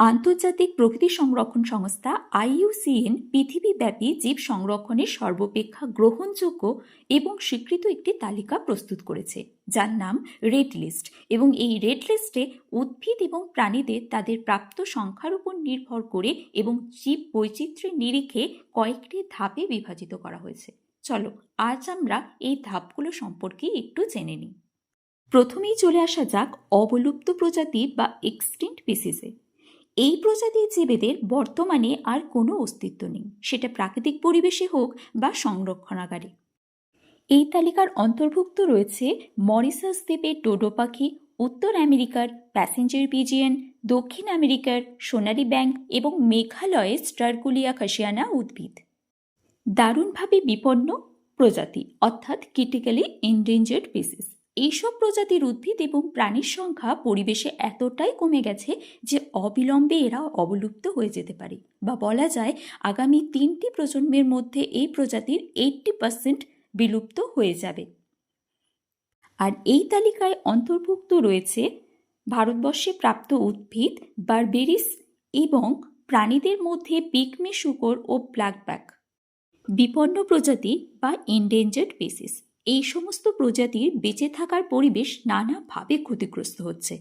আন্তর্জাতিক প্রকৃতি সংরক্ষণ সংস্থা আইইউসিএন পৃথিবীব্যাপী জীব সংরক্ষণের সর্বাপেক্ষা গ্রহণযোগ্য এবং স্বীকৃত একটি তালিকা প্রস্তুত করেছে, যার নাম রেড লিস্ট এবং এই রেড লিস্টে উদ্ভিদ এবং প্রাণীদের তাদের প্রাপ্ত সংখ্যার উপর নির্ভর করে এবং জীব বৈচিত্র্যের নিরিখে কয়েকটি ধাপে বিভাজিত করা হয়েছে। চলো, আজ আমরা এই ধাপগুলো সম্পর্কে একটু জেনে নিই। প্রথমেই চলে আসা যাক অবলুপ্ত প্রজাতি বা এক্সটিন্ট পিসিসে এই প্রজাতির জীবেদের বর্তমানে আর কোনো অস্তিত্ব নেই। সেটা প্রাকৃতিক পরিবেশে হোক বা সংরক্ষণাগারে। এই তালিকার অন্তর্ভুক্ত রয়েছে মরিসাস দ্বীপের টোডো পাখি, উত্তর আমেরিকার প্যাসেঞ্জার পিজিয়ান, দক্ষিণ আমেরিকার সোনালি ব্যাংক এবং মেঘালয়ের স্টারকুলিয়া খাসিয়ানা উদ্ভিদ। দারুণভাবে বিপন্ন প্রজাতি, অর্থাৎ ক্রিটিক্যালি এন্ডেঞ্জার্ড স্পিসিস। এইসব প্রজাতির উদ্ভিদ এবং প্রাণীর সংখ্যা পরিবেশে এতটাই কমে গেছে যে অবিলম্বে এরা অবলুপ্ত হয়ে যেতে পারে। বা বলা যায়, আগামী তিনটি প্রজন্মের মধ্যে এই প্রজাতির এইট্টি পার্সেন্ট বিলুপ্ত হয়ে যাবে। আর এই তালিকায় অন্তর্ভুক্ত রয়েছে ভারতবর্ষে প্রাপ্ত উদ্ভিদ বারবেরিস এবং প্রাণীদের মধ্যে পিকমি শুকর ও ব্ল্যাকব্যাক, বিপন্ন প্রজাতি বা এন্ডেঞ্জার্ড স্পিসিস। এই সমস্ত প্রজাতির বেঁচে থাকার পরিবেশ নানাভাবে ক্ষতিগ্রস্ত হচ্ছে।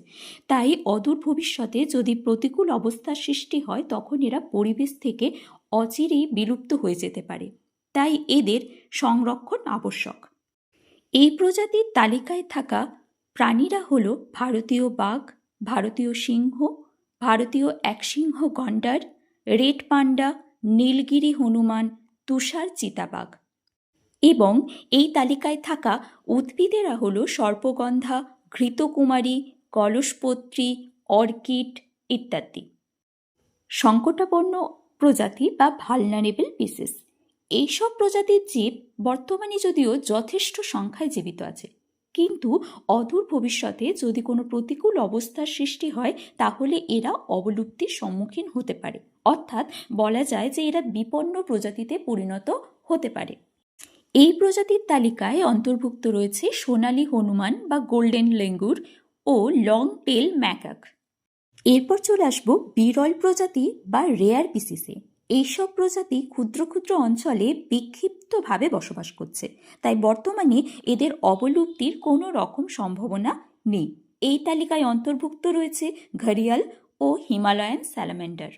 তাই অদূর ভবিষ্যতে যদি প্রতিকূল অবস্থার সৃষ্টি হয়, তখন এরা পরিবেশ থেকে অচিরেই বিলুপ্ত হয়ে যেতে পারে। তাই এদের সংরক্ষণ আবশ্যক। এই প্রজাতির তালিকায় থাকা প্রাণীরা হল ভারতীয় বাঘ, ভারতীয় সিংহ, ভারতীয় একসিংহ গন্ডার, রেড পান্ডা, নীলগিরি হনুমান, তুষার চিতাবাঘ। এবং এই তালিকায় থাকা উদ্ভিদেরা হল সর্পগন্ধা, ঘৃতকুমারী, কলসপত্রী, অর্কিড ইত্যাদি। সংকটাপন্ন প্রজাতি বা ভালনারেবল পিসেস এইসব প্রজাতির জীব বর্তমানে যদিও যথেষ্ট সংখ্যায় জীবিত আছে, কিন্তু অদূর ভবিষ্যতে যদি কোনো প্রতিকূল অবস্থার সৃষ্টি হয়, তাহলে এরা অবলুপ্তির সম্মুখীন হতে পারে। অর্থাৎ বলা যায় যে এরা বিপন্ন প্রজাতিতে পরিণত হতে পারে। এই প্রজাতির তালিকায় অন্তর্ভুক্ত রয়েছে সোনালি হনুমান বা গোল্ডেন লেঙ্গুর ও লং টেল ম্যাকাক। এরপর চলে আসব বিরল প্রজাতি বা রেয়ার পিসিসে এইসব প্রজাতি ক্ষুদ্র ক্ষুদ্র অঞ্চলে বিক্ষিপ্তভাবে বসবাস করছে। তাই বর্তমানে এদের অবলুপ্তির কোনো রকম সম্ভাবনা নেই। এই তালিকায় অন্তর্ভুক্ত রয়েছে ঘড়িয়াল ও হিমালয়ান স্যালামেন্ডার।